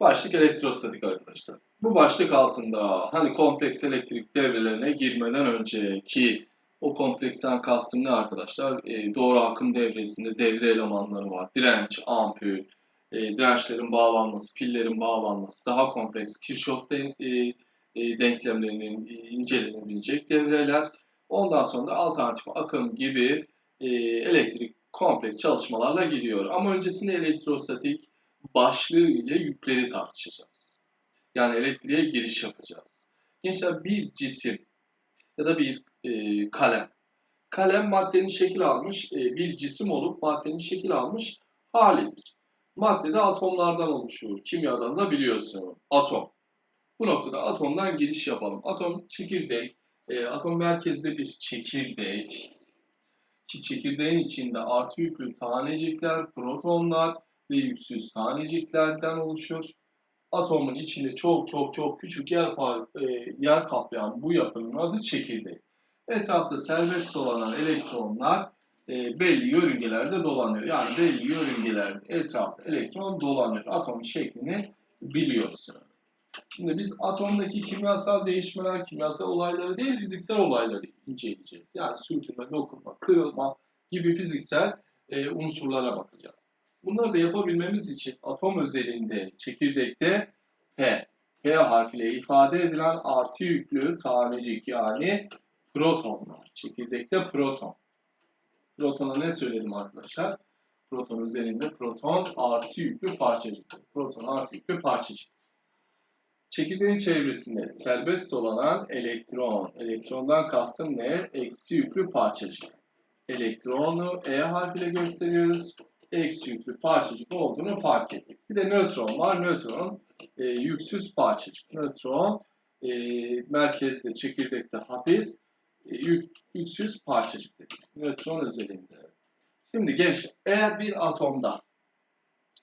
Başlık elektrostatik arkadaşlar. Bu başlık altında hani kompleks elektrik devrelerine girmeden önceki o kompleksten kastım ne arkadaşlar? E, doğru akım devresinde devre elemanları var. Direnç, ampul, e, dirençlerin bağlanması, pillerin bağlanması, daha kompleks Kirchhoff de, e, e, denklemlerinin e, incelenebilecek devreler. Ondan sonra alternatif akım gibi e, elektrik kompleks çalışmalarla giriyor. Ama öncesinde elektrostatik başlığı ile yükleri tartışacağız. Yani elektriğe giriş yapacağız. Gençler bir cisim ya da bir e, kalem. Kalem maddenin şekil almış, e, bir cisim olup maddenin şekil almış halidir. Madde de atomlardan oluşur. Kimyadan da biliyorsun. Atom. Bu noktada atomdan giriş yapalım. Atom çekirdek, e, atom merkezde bir çekirdek. Ki çekirdeğin içinde artı yüklü tanecikler, protonlar ve yüksüz taneciklerden oluşur. Atomun içinde çok çok çok küçük yer, e, yer kaplayan bu yapının adı çekirdek. Etrafta serbest dolanan elektronlar e, belli yörüngelerde dolanıyor. Yani belli yörüngelerde etrafta elektron dolanıyor. Atomun şeklini biliyorsun. Şimdi biz atomdaki kimyasal değişmeler, kimyasal olayları değil, fiziksel olayları inceleyeceğiz. Yani sürtünme, dokunma, kırılma gibi fiziksel e, unsurlara bakacağız. Bunları da yapabilmemiz için atom özelinde çekirdekte P, P harfiyle ifade edilen artı yüklü tanecik yani protonlar. Çekirdekte proton. Protona ne söyledim arkadaşlar? Proton üzerinde proton artı yüklü parçacık. Proton artı yüklü parçacık. Çekirdeğin çevresinde serbest dolanan elektron. Elektrondan kastım ne? Eksi yüklü parçacık. Elektronu E harfiyle gösteriyoruz. Eksi yüklü parçacık olduğunu fark ettik. Bir de nötron var. Nötron e, yüksüz parçacık. Nötron e, merkezde, çekirdekte hapis, e, yük, yüksüz parçacık dedik. Nötron özelinde. Şimdi genç, eğer bir atomda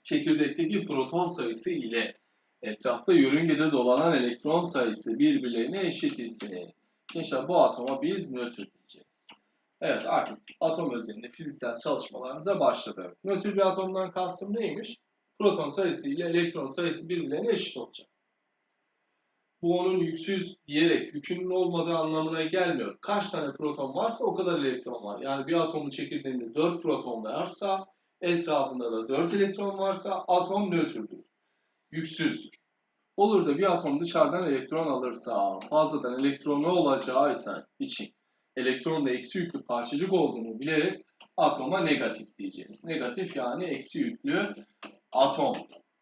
çekirdekteki proton sayısı ile etrafta yörüngede dolanan elektron sayısı birbirlerine eşit ise gençler bu atoma biz nötr diyeceğiz. Evet artık atom özelinde fiziksel çalışmalarımıza başladı. Nötr bir atomdan kastım neymiş? Proton sayısı ile elektron sayısı birbirlerine eşit olacak. Bu onun yüksüz diyerek yükünün olmadığı anlamına gelmiyor. Kaç tane proton varsa o kadar elektron var. Yani bir atomun çekirdeğinde 4 proton varsa etrafında da 4 elektron varsa atom nötrdür. Yüksüzdür. Olur da bir atom dışarıdan elektron alırsa fazladan elektronu olacağı ise için elektronda eksi yüklü parçacık olduğunu bilerek atoma negatif diyeceğiz. Negatif yani eksi yüklü atom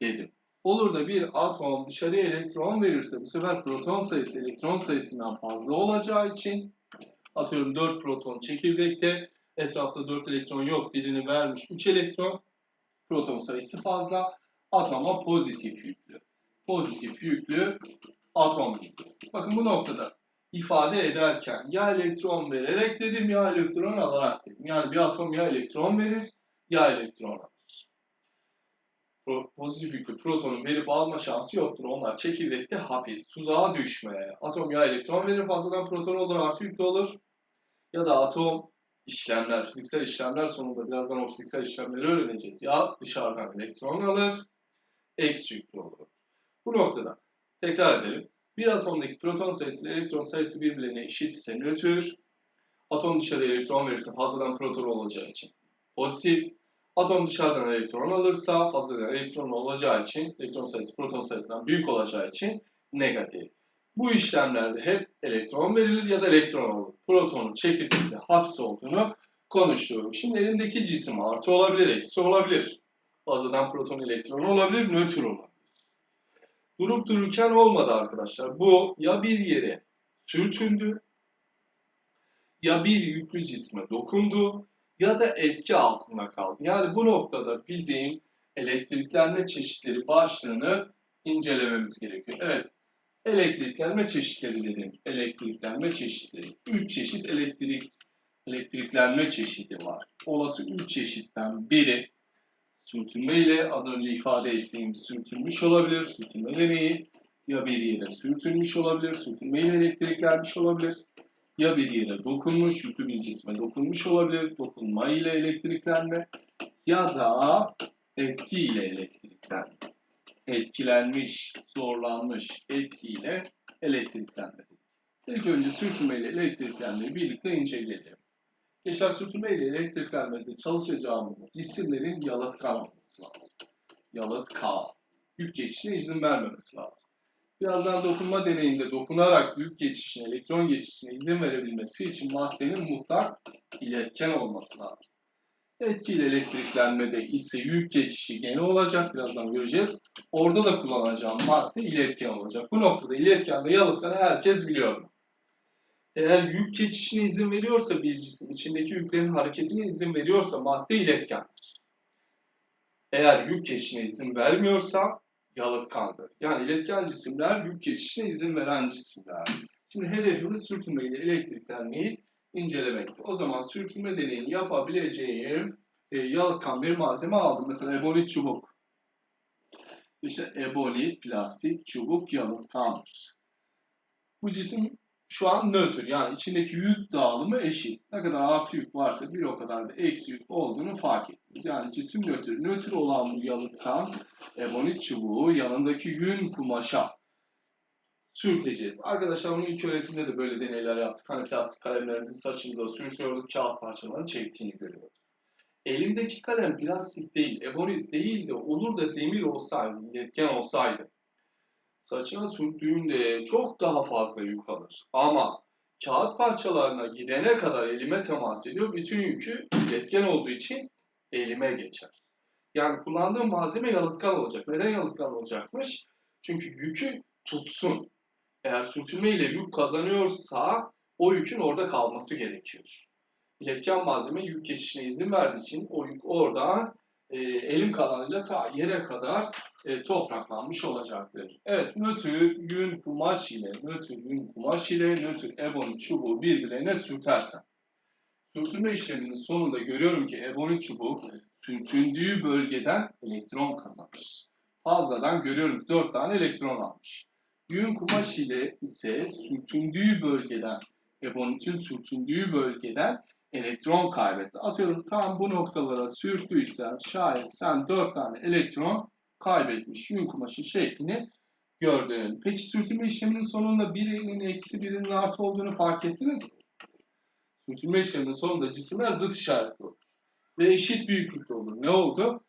dedim. Olur da bir atom dışarıya elektron verirse bu sefer proton sayısı elektron sayısından fazla olacağı için atıyorum 4 proton çekirdekte etrafta 4 elektron yok birini vermiş 3 elektron proton sayısı fazla atoma pozitif yüklü. Pozitif yüklü atom Bakın bu noktada ifade ederken ya elektron vererek dedim ya elektron alarak dedim. Yani bir atom ya elektron verir ya elektron alır. Pozitif yüklü protonun verip alma şansı yoktur. Onlar çekirdekte hapis, tuzağa düşme. Atom ya elektron verir fazladan proton olur artı yüklü olur. Ya da atom işlemler, fiziksel işlemler sonunda birazdan o fiziksel işlemleri öğreneceğiz. Ya dışarıdan elektron alır, eksi yüklü olur. Bu noktada tekrar edelim. Bir atomdaki proton sayısı ile elektron sayısı birbirlerine eşit ise nötr. Atom dışarı elektron verirse fazladan proton olacağı için pozitif. Atom dışarıdan elektron alırsa fazladan elektron olacağı için elektron sayısı proton sayısından büyük olacağı için negatif. Bu işlemlerde hep elektron verilir ya da elektron olur. Protonun çekirdekte hapsi olduğunu konuşuyoruz. Şimdi elindeki cisim artı olabilir, eksi olabilir. Fazladan proton elektron olabilir, nötr olabilir durup dururken olmadı arkadaşlar. Bu ya bir yere sürtündü ya bir yüklü cisme dokundu ya da etki altında kaldı. Yani bu noktada bizim elektriklenme çeşitleri başlığını incelememiz gerekiyor. Evet, elektriklenme çeşitleri dedim. Elektriklenme çeşitleri. Üç çeşit elektrik elektriklenme çeşidi var. Olası üç çeşitten biri sürtünme ile az önce ifade ettiğim sürtünmüş olabilir. Sürtünme deneyi ya bir yere sürtünmüş olabilir, sürtünme ile elektriklenmiş olabilir. Ya bir yere dokunmuş, yüklü bir cisme dokunmuş olabilir, dokunma ile elektriklenme ya da etki ile elektriklenme. etkilenmiş, zorlanmış etkiyle elektriklenmedir. İlk önce sürtünme ile elektriklenmeyi birlikte inceleyelim. Gençler sürtünme ile elektriklenmede çalışacağımız cisimlerin yalıtkan olması lazım. Yalıtkan. Yük geçişine izin vermemesi lazım. Birazdan dokunma deneyinde dokunarak yük geçişine, elektron geçişine izin verebilmesi için maddenin mutlak iletken olması lazım. Etkili elektriklenmede ise yük geçişi gene olacak. Birazdan göreceğiz. Orada da kullanacağım madde iletken olacak. Bu noktada iletken ve yalıtkanı herkes biliyor. Eğer yük geçişine izin veriyorsa bir cisim, içindeki yüklerin hareketine izin veriyorsa madde iletkendir. Eğer yük geçişine izin vermiyorsa yalıtkandır. Yani iletken cisimler yük geçişine izin veren cisimler. Şimdi hedefimiz sürtünme ile elektriklenmeyi incelemekti. O zaman sürtünme deneyini yapabileceğim e, yalıtkan bir malzeme aldım. Mesela ebolit çubuk. İşte ebolit plastik çubuk yalıtkandır. Bu cisim şu an nötr. Yani içindeki yük dağılımı eşit. Ne kadar artı yük varsa bir o kadar da eksi yük olduğunu fark ettiniz. Yani cisim nötr. Nötr olan bu yalıtkan ebolit çubuğu yanındaki yün kumaşa sürteceğiz. Arkadaşlar bunu ilk öğretimde de böyle deneyler yaptık. Hani plastik kalemlerimizi saçımıza sürtüyorduk, kağıt parçalarını çektiğini görüyorduk. Elimdeki kalem plastik değil, ebolit değil de olur da demir olsaydı, iletken olsaydı saçına sürttüğünde çok daha fazla yük alır. Ama kağıt parçalarına gidene kadar elime temas ediyor. Bütün yükü iletken olduğu için elime geçer. Yani kullandığım malzeme yalıtkan olacak. Neden yalıtkan olacakmış? Çünkü yükü tutsun. Eğer sürtünme ile yük kazanıyorsa o yükün orada kalması gerekiyor. İletken malzeme yük geçişine izin verdiği için o yük oradan e, elim kanalıyla ta yere kadar e, topraklanmış olacaktır. Evet, nötr yün kumaş ile, nötr yün kumaş ile nötr ebonit çubuğu birbirlerine sürtersem. Sürtünme işleminin sonunda görüyorum ki ebonit çubuğu sürtündüğü bölgeden elektron kazanmış. Fazladan görüyorum ki 4 tane elektron almış. Yün kumaş ile ise sürtündüğü bölgeden, ebonitin sürtündüğü bölgeden elektron kaybetti. Atıyorum tam bu noktalara sürttüysen şayet sen 4 tane elektron kaybetmiş yün kumaşı şeklini gördün. Peki sürtünme işleminin sonunda birinin eksi birinin artı olduğunu fark ettiniz mi? Sürtünme işleminin sonunda cisimler zıt işaretli olur. Ve eşit büyüklükte olur. Ne oldu?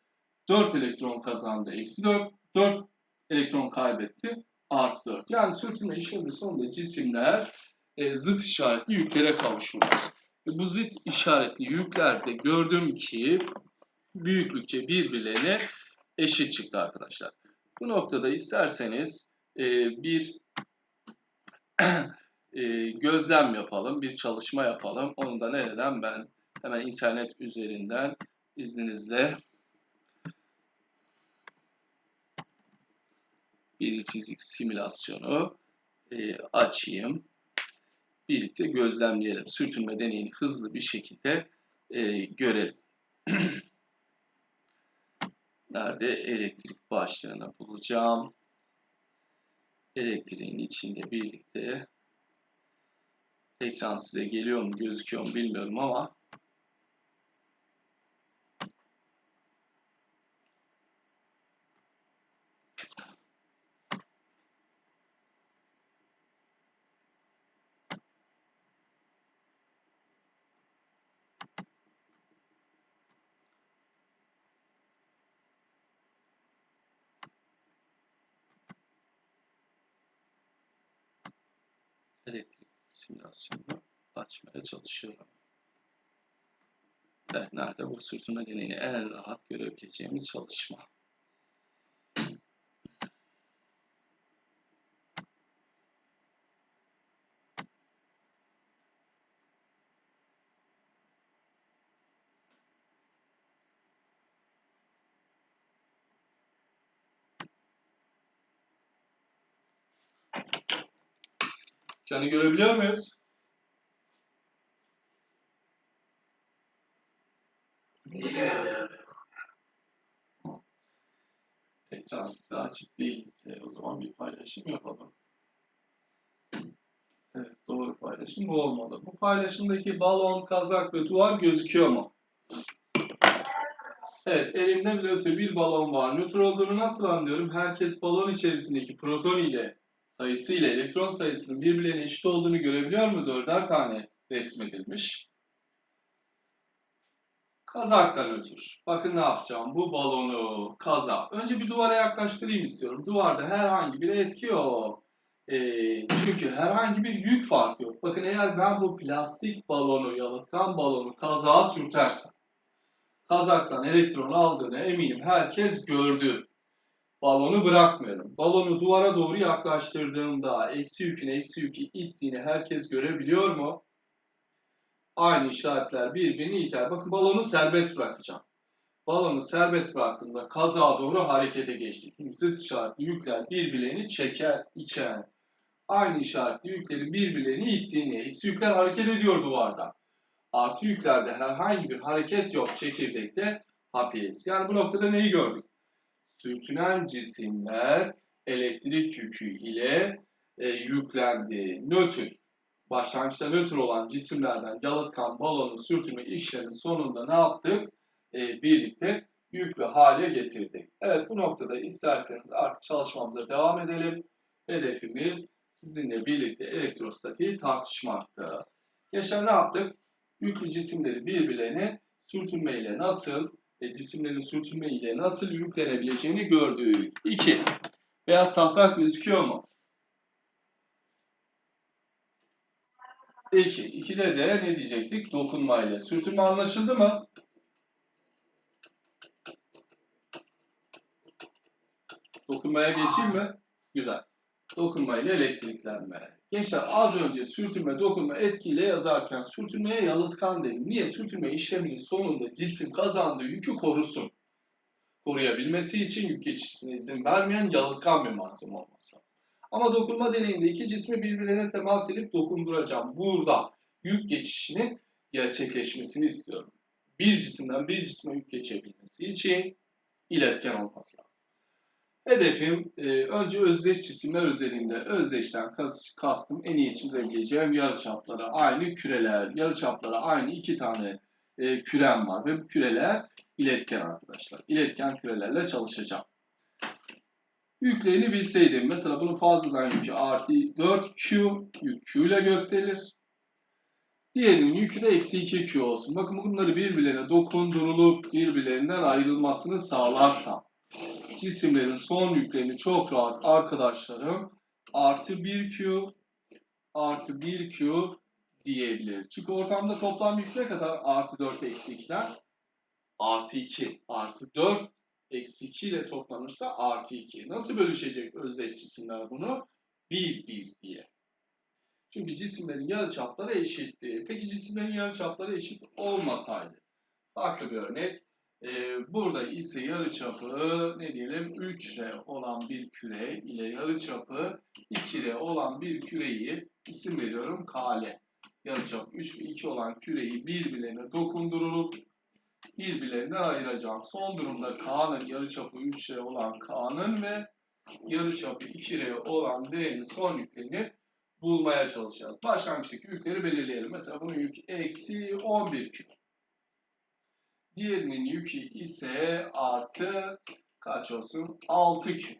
4 elektron kazandı. Eksi 4. 4 elektron kaybetti. Artı 4. Yani sürtünme işleminin sonunda cisimler e, zıt işaretli yüklere kavuşurlar. Ve bu zıt işaretli yüklerde gördüm ki büyüklükçe birbirlerine eşit çıktı arkadaşlar. Bu noktada isterseniz e, bir e, gözlem yapalım, bir çalışma yapalım. Onu da nereden ben hemen internet üzerinden izninizle bir fizik simülasyonu e, açayım. Birlikte gözlemleyelim. Sürtünme deneyini hızlı bir şekilde e, görelim. Nerede? Elektrik başlığını bulacağım. Elektriğin içinde birlikte ekran size geliyor mu gözüküyor mu bilmiyorum ama elektrik simülasyonunu açmaya çalışıyorum. Evet, nerede bu sürtünme deneyini en rahat görebileceğimiz çalışma. Canı görebiliyor muyuz? Ekran size açık değilse o zaman bir paylaşım yapalım. Evet doğru paylaşım bu olmalı. Bu paylaşımdaki balon, kazak ve duvar gözüküyor mu? Evet, elimde nötr bir balon var. Nötr olduğunu nasıl anlıyorum? Herkes balon içerisindeki proton ile sayısı ile elektron sayısının birbirlerine eşit olduğunu görebiliyor mu? Dörder tane resmedilmiş. Kazaktan nötr. Bakın ne yapacağım? Bu balonu kazak. Önce bir duvara yaklaştırayım istiyorum. Duvarda herhangi bir etki yok. Ee, çünkü herhangi bir yük farkı yok. Bakın eğer ben bu plastik balonu, yalıtkan balonu kazağa sürtersem kazaktan elektron aldığını eminim herkes gördü. Balonu bırakmıyorum. Balonu duvara doğru yaklaştırdığımda eksi yükün eksi yükü ittiğini herkes görebiliyor mu? Aynı işaretler birbirini iter. Bakın balonu serbest bırakacağım. Balonu serbest bıraktığımda kazağa doğru harekete geçtik. Zıt işaretli yükler birbirlerini çeker iken aynı işaretli yüklerin birbirlerini ittiğini, eksi yükler hareket ediyor duvarda. Artı yüklerde herhangi bir hareket yok çekirdekte hapis. Yani bu noktada neyi gördük? Sürtünen cisimler elektrik yükü ile e, yüklendi. Nötr. Başlangıçta nötr olan cisimlerden yalıtkan balonu sürtünme işlemi sonunda ne yaptık? E, birlikte yüklü hale getirdik. Evet bu noktada isterseniz artık çalışmamıza devam edelim. Hedefimiz sizinle birlikte elektrostatiği tartışmaktı. Geçen ne yaptık? Yüklü cisimleri birbirlerine sürtünme ile nasıl e, cisimlerin sürtünme ile nasıl yüklenebileceğini gördük. 2. Beyaz tahta gözüküyor mu? 2. 2'de de ne diyecektik? Dokunma ile. Sürtünme anlaşıldı mı? Dokunmaya geçeyim mi? Güzel. Dokunma ile elektriklenme. Gençler az önce sürtünme, dokunma etkiyle yazarken sürtünmeye yalıtkan dedim. Niye? Sürtünme işleminin sonunda cisim kazandığı yükü korusun. Koruyabilmesi için yük geçişine izin vermeyen yalıtkan bir malzeme olması lazım. Ama dokunma deneyinde iki cismi birbirine temas edip dokunduracağım. Burada yük geçişinin gerçekleşmesini istiyorum. Bir cisimden bir cisme yük geçebilmesi için iletken olması lazım. Hedefim e, önce özdeş cisimler özelinde özdeşten kas, kastım en iyi çizebileceğim yarıçaplara aynı küreler, yarıçaplara aynı iki tane e, kürem var ve bu küreler iletken arkadaşlar. İletken kürelerle çalışacağım. Yüklerini bilseydim mesela bunun fazladan yükü artı 4Q yük Q ile gösterilir. Diğerinin yükü de eksi 2Q olsun. Bakın bunları birbirlerine dokundurulup birbirlerinden ayrılmasını sağlarsam cisimlerin son yüklerini çok rahat arkadaşlarım artı 1Q artı 1Q diyebilir. Çünkü ortamda toplam yük ne kadar? Artı 4 eksi 2'den artı 2 artı 4 eksi 2 ile toplanırsa artı 2. Nasıl bölüşecek özdeş cisimler bunu? 1 1 diye. Çünkü cisimlerin yarıçapları eşitti. Peki cisimlerin yarıçapları eşit olmasaydı? Farklı bir örnek. Ee, burada ise yarıçapı ne diyelim 3R olan bir küre ile yarıçapı 2R olan bir küreyi isim veriyorum KL. Yarıçapı 3 ve 2 olan küreyi birbirlerine dokundurulup birbirlerinden ayıracağım. Son durumda K'nın yarıçapı 3R olan K'nın ve yarıçapı 2R olan D'nin son yüklerini bulmaya çalışacağız. Başlangıçtaki yükleri belirleyelim. Mesela bunun yük eksi 11 küp. Diğerinin yükü ise artı kaç olsun? 6 küp.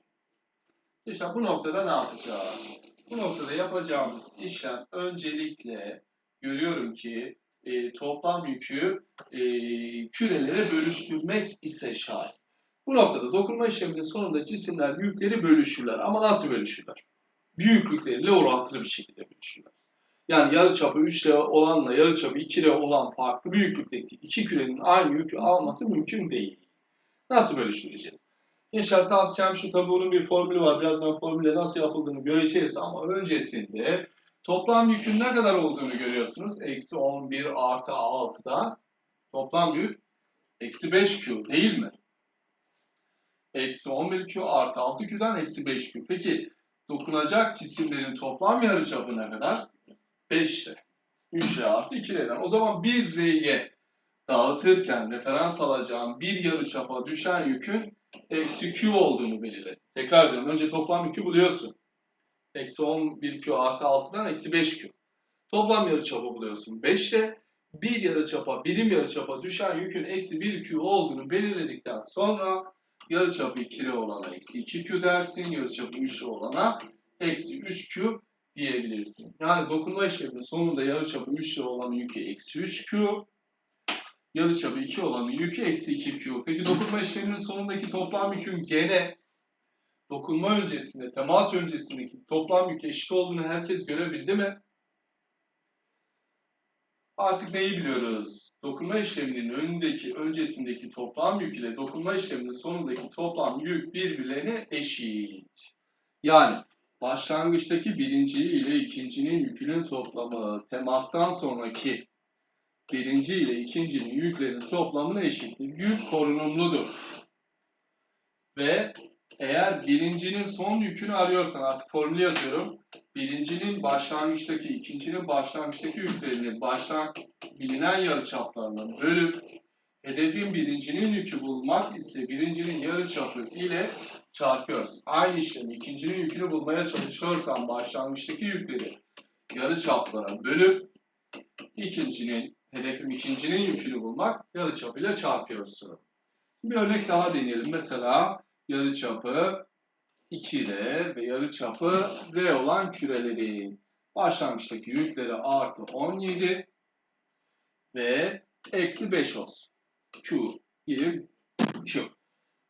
İşte bu noktada ne yapacağız? Bu noktada yapacağımız işlem öncelikle görüyorum ki e, toplam yükü e, kürelere bölüştürmek ise şayet. Bu noktada dokunma işleminin sonunda cisimler yükleri bölüşürler. Ama nasıl bölüşürler? Büyüklükleriyle orantılı bir şekilde bölüşürler. Yani yarıçapı 3 L olanla yarıçapı 2 L olan farklı büyüklükteki iki kürenin aynı yükü alması mümkün değil. Nasıl bölüştüreceğiz? Gençler tavsiyem şu tabi bunun bir formülü var. Birazdan formüle nasıl yapıldığını göreceğiz ama öncesinde toplam yükün ne kadar olduğunu görüyorsunuz. Eksi 11 artı 6'dan toplam yük eksi 5Q değil mi? Eksi 11Q artı 6Q'dan eksi 5Q. Peki dokunacak cisimlerin toplam yarıçapı ne kadar? 5R. 3R artı 2R'den. O zaman 1R'ye dağıtırken referans alacağım bir yarıçapa düşen yükün eksi Q olduğunu belirle. Tekrar ediyorum. Önce toplam yükü buluyorsun. Eksi 11Q artı 6'dan eksi 5Q. Toplam yarıçapı buluyorsun. 5R. bir yarıçapa, birim yarıçapa düşen yükün eksi 1Q olduğunu belirledikten sonra yarıçapı 2R olana eksi 2Q dersin, yarıçapı 3R olana eksi 3Q diyebilirsin. Yani dokunma işleminin sonunda yarıçapı 3R olan yükü eksi 3Q, yarıçapı 2 olanın yükü eksi 2Q. Peki dokunma işleminin sonundaki toplam yükün gene dokunma öncesinde, temas öncesindeki toplam yük eşit olduğunu herkes görebildi mi? Artık neyi biliyoruz? Dokunma işleminin önündeki, öncesindeki toplam yük ile dokunma işleminin sonundaki toplam yük birbirlerine eşit. Yani başlangıçtaki birinci ile ikincinin yükünün toplamı temastan sonraki birinci ile ikincinin yüklerinin toplamına eşittir. Yük korunumludur. Ve eğer birincinin son yükünü arıyorsan artık formülü yazıyorum. Birincinin başlangıçtaki, ikincinin başlangıçtaki yüklerini başlan bilinen yarıçaplarla bölüp hedefin birincinin yükü bulmak ise birincinin yarıçapı ile çarpıyoruz. Aynı işlemi ikincinin yükünü bulmaya çalışıyorsan başlangıçtaki yükleri yarıçaplara bölüp ikincinin, hedefim ikincinin yükünü bulmak yarıçapıyla çarpıyorsun. Bir örnek daha deneyelim. Mesela yarıçapı 2R ve yarıçapı R olan kürelerin başlangıçtaki yükleri artı 17 ve eksi 5 olsun. Q, birim Q.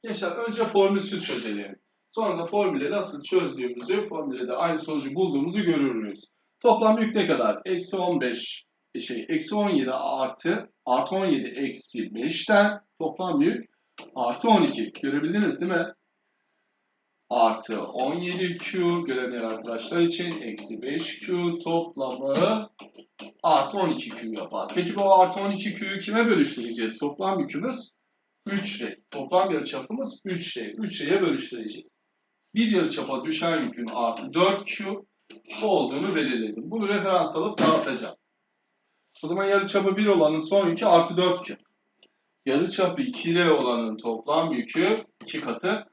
Gençler önce formülsüz çözelim. Sonra da formüle nasıl çözdüğümüzü, formüle de aynı sonucu bulduğumuzu görürüz. Toplam yük ne kadar? Eksi 15, şey, eksi 17 artı, artı 17 eksi 5'ten toplam yük artı 12. Görebildiniz değil mi? Artı 17Q göremeyen arkadaşlar için eksi 5Q toplamı artı 12Q yapar. Peki bu artı 12Q'yu kime bölüştüreceğiz? Toplam yükümüz 3R. Toplam yarıçapımız 3R. 3R'ye bölüştüreceğiz. Bir yarıçapa düşen yükün artı 4Q olduğunu belirledim. Bunu referans alıp dağıtacağım. O zaman yarıçapı 1 olanın son yükü artı 4Q. Yarıçapı 2R olanın toplam yükü 2 katı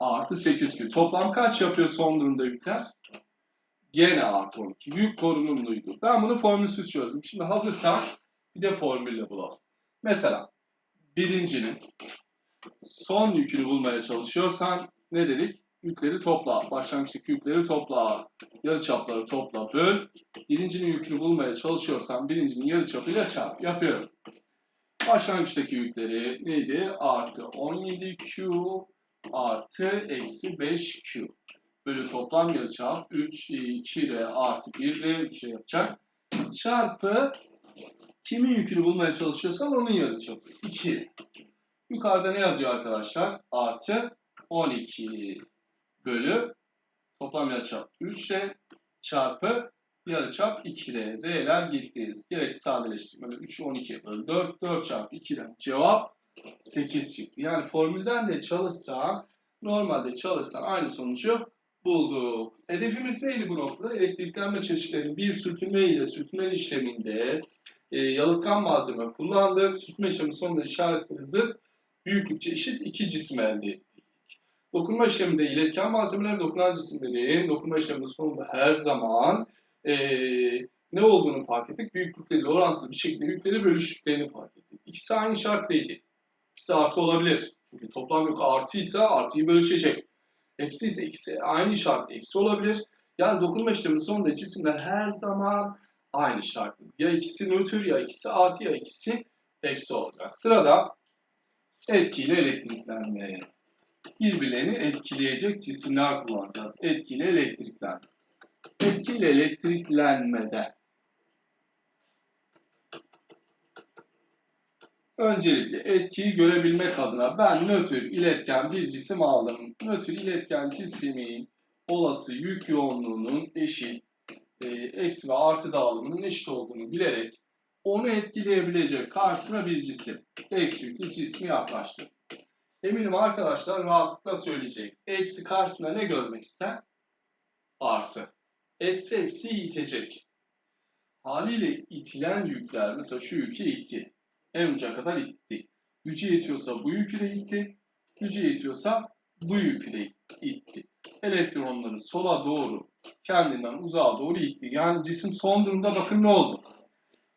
artı 8Q. Toplam kaç yapıyor son durumda yükler? Gene artı 12. Yük korunumluydu. Ben bunu formülsüz çözdüm. Şimdi hazırsak bir de formülle bulalım. Mesela birincinin son yükünü bulmaya çalışıyorsan ne dedik? Yükleri topla. Başlangıçtaki yükleri topla. Yarıçapları topla. Böl. Birincinin yükünü bulmaya çalışıyorsan birincinin yarıçapıyla çarp. Yapıyorum. Başlangıçtaki yükleri neydi? Artı 17Q artı eksi 5Q. Bölü toplam yarıçap 3, 2R artı 1R 3 şey yapacak. Çarpı kimin yükünü bulmaya çalışıyorsan onun yarıçapı. 2. Yukarıda ne yazıyor arkadaşlar? Artı 12 bölü toplam yarıçap 3R çarpı yarıçap 2R. R'ler gitti. Gerekli sadeleştirmeyle 3'ü 12 bölü 4. 4 çarpı 2'den cevap 8 çıktı. Yani formülden de çalışsan, normalde çalışsan aynı sonucu bulduk. Hedefimiz neydi bu noktada? Elektriklenme çeşitlerinin bir sürtünme ile sürtünme işleminde e, yalıtkan malzeme kullandık. Sürtünme işlemi sonunda işaretleri zıt, büyüklükçe eşit iki cisim elde ettik. Dokunma işleminde iletken malzemeler dokunan cisimlerin dokunma işleminin sonunda her zaman e, ne olduğunu fark ettik. Büyüklükleriyle orantılı bir şekilde yükleri bölüştüklerini fark ettik. İkisi aynı şart değildi. İkisi artı olabilir. Çünkü toplam yük artıysa artıyı bölüşecek. Eksi ise ikisi aynı şart eksi olabilir. Yani dokunma işleminin sonunda cisimler her zaman aynı şarttır. Ya ikisi nötr ya ikisi artı ya ikisi eksi olacak. Sırada etkiyle elektriklenme. Birbirlerini etkileyecek cisimler kullanacağız. Etkiyle elektriklenme. Etkiyle elektriklenmede Öncelikle etkiyi görebilmek adına ben nötr iletken bir cisim aldım. Nötr iletken cismin olası yük yoğunluğunun eşit, e, eksi ve artı dağılımının eşit olduğunu bilerek onu etkileyebilecek karşısına bir cisim, eksi yüklü cismi yaklaştı. Eminim arkadaşlar rahatlıkla söyleyecek. Eksi karşısına ne görmek ister? Artı. Eksi eksi itecek. Haliyle itilen yükler, mesela şu yükü itti en uca kadar itti. Gücü yetiyorsa bu yükü de itti. Gücü yetiyorsa bu yükü de itti. Elektronları sola doğru kendinden uzağa doğru itti. Yani cisim son durumda bakın ne oldu?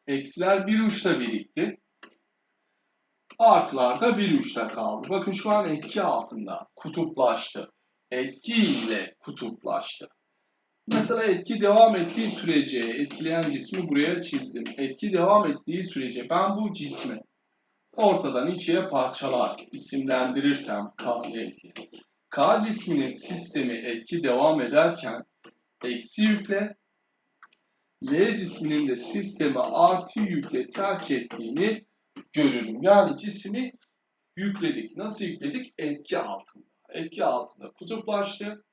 Eksiler bir uçta birikti. Artılar da bir uçta kaldı. Bakın şu an etki altında. Kutuplaştı. Etki ile kutuplaştı. Mesela etki devam ettiği sürece etkileyen cismi buraya çizdim. Etki devam ettiği sürece ben bu cismi ortadan ikiye parçalar isimlendirirsem K diye. K cisminin sistemi etki devam ederken eksi yükle L cisminin de sistemi artı yükle terk ettiğini görürüm. Yani cismi yükledik. Nasıl yükledik? Etki altında. Etki altında kutuplaştı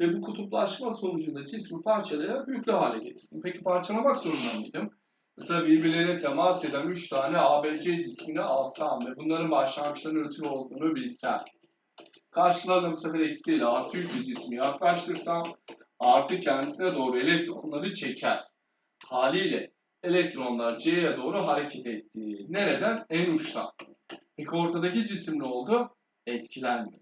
ve bu kutuplaşma sonucunda cismi parçalayarak yüklü hale getirdim. Peki parçalamak zorunda mıydım? Mesela birbirlerine temas eden 3 tane ABC cismini alsam ve bunların başlangıçta nötr olduğunu bilsem. Karşılarına bu sefer eksi ile artı yüklü cismi yaklaştırsam artı kendisine doğru elektronları çeker. Haliyle elektronlar C'ye doğru hareket etti. Nereden? En uçtan. Peki ortadaki cisim ne oldu? Etkilendi.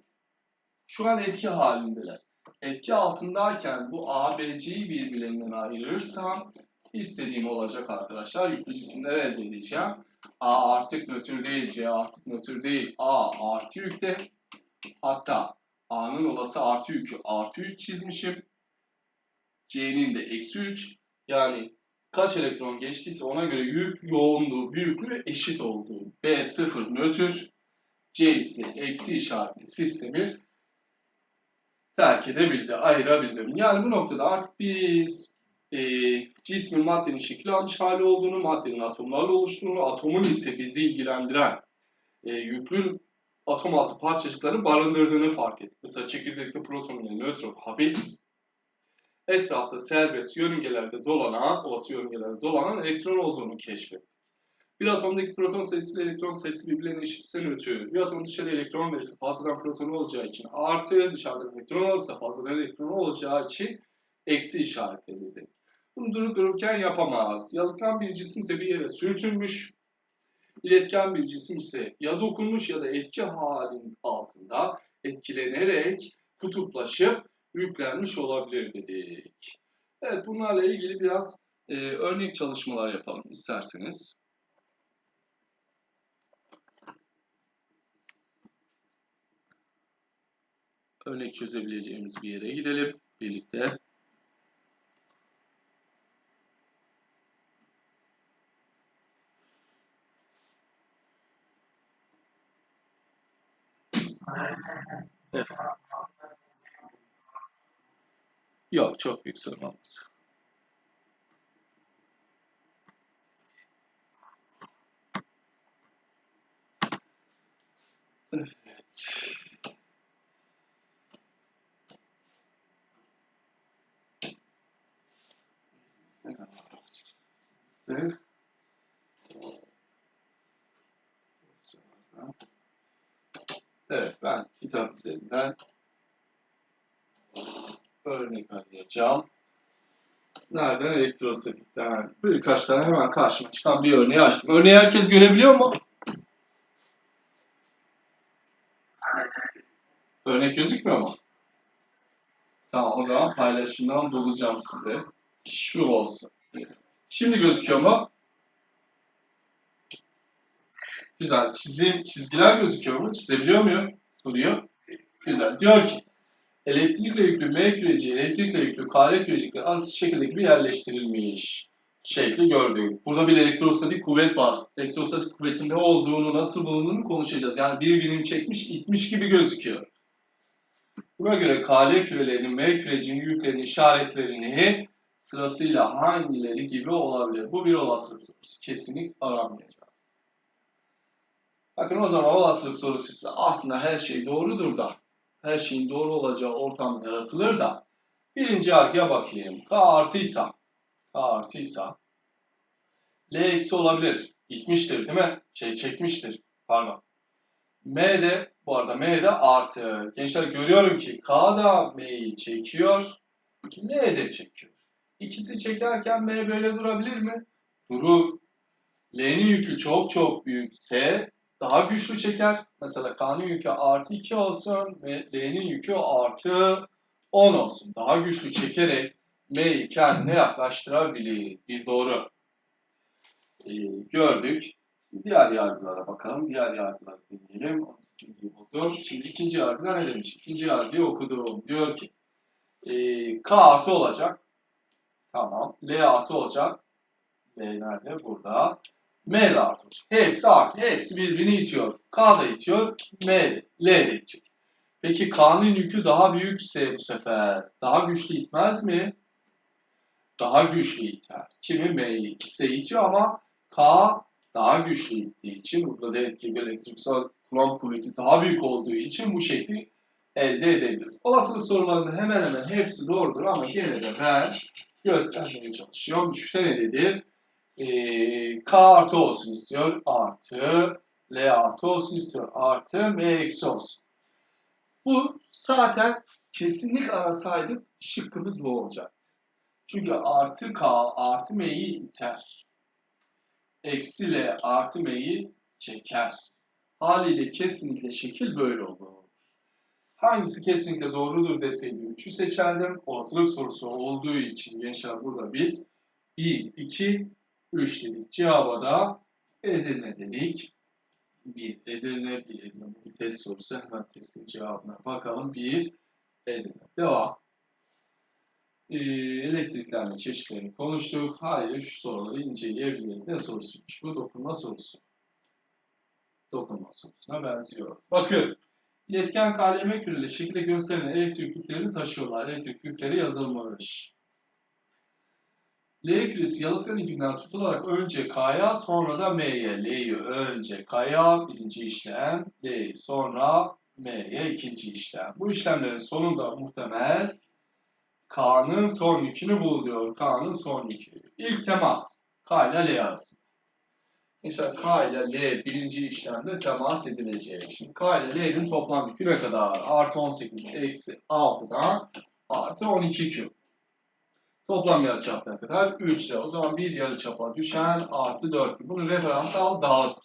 Şu an etki halindeler. Etki altındayken bu ABC'yi birbirlerinden ayırırsam istediğim olacak arkadaşlar. Yüklü cisimler elde edeceğim. A artık nötr değil, C artık nötr değil. A artı yükle. Hatta A'nın olası artı yükü artı 3 çizmişim. C'nin de eksi 3. Yani kaç elektron geçtiyse ona göre yük yoğunluğu, büyüklüğü eşit olduğu. B sıfır nötr, C ise eksi işaretli sistemi terk edebildi, ayırabildim. Yani bu noktada artık biz e, cismin maddenin şekil almış hali olduğunu, maddenin atomlarla oluştuğunu, atomun ise bizi ilgilendiren e, yüklü atom altı parçacıkları barındırdığını fark ettik. Mesela çekirdekte proton ile nötron hapis, etrafta serbest yörüngelerde dolanan, olası yörüngelerde dolanan elektron olduğunu keşfettik. Bir atomdaki proton sayısı ile elektron sayısı birbirlerine eşitse nötr. Bir atom dışarı elektron verirse fazladan protonu olacağı için artı, dışarıdan elektron alırsa fazladan elektron olacağı için eksi işaretlenirdi. Bunu durup dururken yapamaz. Yalıtkan bir cisimse bir yere sürtünmüş, iletken bir cisim ise ya dokunmuş ya da etki halinin altında etkilenerek kutuplaşıp yüklenmiş olabilir dedik. Evet bunlarla ilgili biraz e, örnek çalışmalar yapalım isterseniz. Örnek çözebileceğimiz bir yere gidelim birlikte. Evet. Yok çok büyük sorun olmaz. Evet. İşte. Evet ben kitap üzerinden örnek arayacağım. Nereden? Elektrostatikten. Birkaç tane hemen karşıma çıkan bir örneği açtım. Örneği herkes görebiliyor mu? Örnek gözükmüyor mu? Tamam o zaman paylaşımdan bulacağım size. Şu olsun. Şimdi gözüküyor mu? Güzel. Çizim, çizgiler gözüküyor mu? Çizebiliyor muyum? Soruyor. Güzel. Diyor ki elektrikle yüklü M küreci, elektrikle yüklü K kürecikleri az şekilde gibi yerleştirilmiş şekli gördük. Burada bir elektrostatik kuvvet var. Elektrostatik kuvvetin ne olduğunu, nasıl bulunduğunu konuşacağız. Yani birbirini çekmiş, itmiş gibi gözüküyor. Buna göre KL kürelerinin M kürecinin yüklerinin işaretlerini sırasıyla hangileri gibi olabilir? Bu bir olasılık sorusu. Kesinlik aramayacağız. Bakın o zaman olasılık sorusu ise aslında her şey doğrudur da her şeyin doğru olacağı ortam yaratılır da birinci yargıya bakayım. K artıysa K artıysa L eksi olabilir. İtmiştir değil mi? Şey çekmiştir. Pardon. M de bu arada M de artı. Gençler görüyorum ki K da M'yi çekiyor. L de çekiyor. İkisi çekerken M böyle durabilir mi? Durur. L'nin yükü çok çok büyükse daha güçlü çeker. Mesela K'nın yükü artı 2 olsun ve L'nin yükü artı 10 olsun. Daha güçlü çekerek M'yi kendine yaklaştırabilir. Bir doğru. e, gördük. Diğer yargılara bakalım. Diğer yargıları dinleyelim. Onu sildiğim oldu. Şimdi ikinci yargıda ne demiş? İkinci yargıyı okuduğum diyor ki e, K artı olacak. Tamam. L artı olacak. L nerede? Burada. M de artı olacak. Hepsi artı. Hepsi birbirini itiyor. K da itiyor. M de. L de itiyor. Peki K'nın yükü daha büyükse bu sefer daha güçlü itmez mi? Daha güçlü iter. Kimi M'yi ikisi de itiyor ama K daha güçlü ittiği için burada da etkili elektriksel kullanım kuvveti daha büyük olduğu için bu şekli elde edebiliriz. Olasılık sorularının hemen hemen hepsi doğrudur ama yine de ben göstermeye çalışıyorum. Şüphe ne dedi? Ee, K artı olsun istiyor. Artı L artı olsun istiyor. Artı M eksi olsun. Bu zaten kesinlik arasaydık şıkkımız bu olacak. Çünkü artı K artı M'yi iter. Eksi L artı M'yi çeker. Haliyle kesinlikle şekil böyle olur. Hangisi kesinlikle doğrudur deseydi 3'ü seçerdim. Olasılık sorusu olduğu için gençler burada biz 1, 2, 3 dedik. Cevaba da Edirne dedik. Bir Edirne, bir Edirne. Bu test sorusu. Hemen testin cevabına bakalım. Bir Edirne. Devam. Ee, elektriklenme çeşitlerini konuştuk. Hayır, şu soruları inceleyebiliriz. Ne sorusuymuş bu? Dokunma sorusu. Dokunma sorusuna benziyor. Bakın. İletken KLM küreli şekilde gösterilen elektrik yüklerini taşıyorlar. Elektrik yükleri yazılmış. L küresi yalıtkan ipinden tutularak önce K'ya sonra da M'ye. L'yi önce K'ya birinci işlem, L'yi sonra M'ye ikinci işlem. Bu işlemlerin sonunda muhtemel K'nın son yükünü bul diyor. K'nın son yükü. İlk temas K ile L arasında. Mesela K ile L birinci işlemde temas edilecek. Şimdi K ile L'nin toplam yükü ne kadar? Artı 18 eksi 6'dan artı 12 küp. Toplam yarıçap ne kadar? 3 lira. O zaman bir yarıçapa düşen artı 4 küp. Bunu referans al dağıt.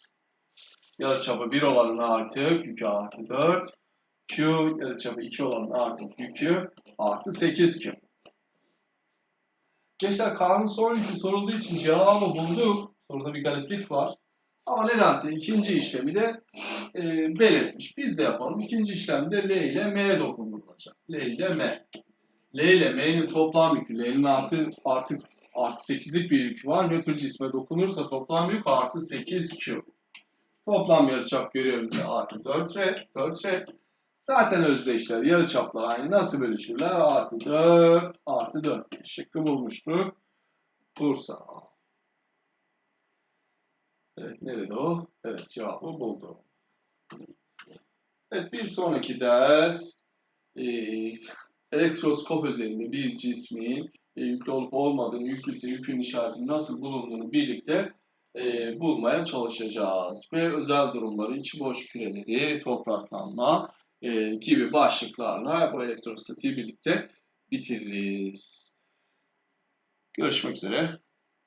Yarıçapı 1 olanın artı yükü artı 4. Q yarıçapı 2 olanın artı yükü artı 8 küp. Gençler K'nın son yükü sorulduğu için cevabı bulduk. Soruda bir gariplik var. Ama nedense ikinci işlemi de e, belirtmiş. Biz de yapalım. İkinci işlemde L ile M dokundurulacak. L ile M. L ile M'nin toplam yükü. L'nin artı, artı, artı 8'lik bir yükü var. Nötr cisme dokunursa toplam yük artı 8 Q. Toplam yarıçap görüyorum ki artı 4 R. 4 R. Zaten özdeşler. Yarıçaplar aynı. Nasıl bölüşürler? Artı 4 artı 4. Şıkkı bulmuştuk. Bursa. Evet, nerede o? Evet, cevabı buldum. Evet, bir sonraki ders e, elektroskop üzerinde bir cismin e, yüklü olup olmadığını, yüklüyse yükün işaretinin nasıl bulunduğunu birlikte e, bulmaya çalışacağız. Ve özel durumları, içi boş küreleri, topraklanma e, gibi başlıklarla bu elektrostatiği birlikte bitiririz. Görüşmek üzere.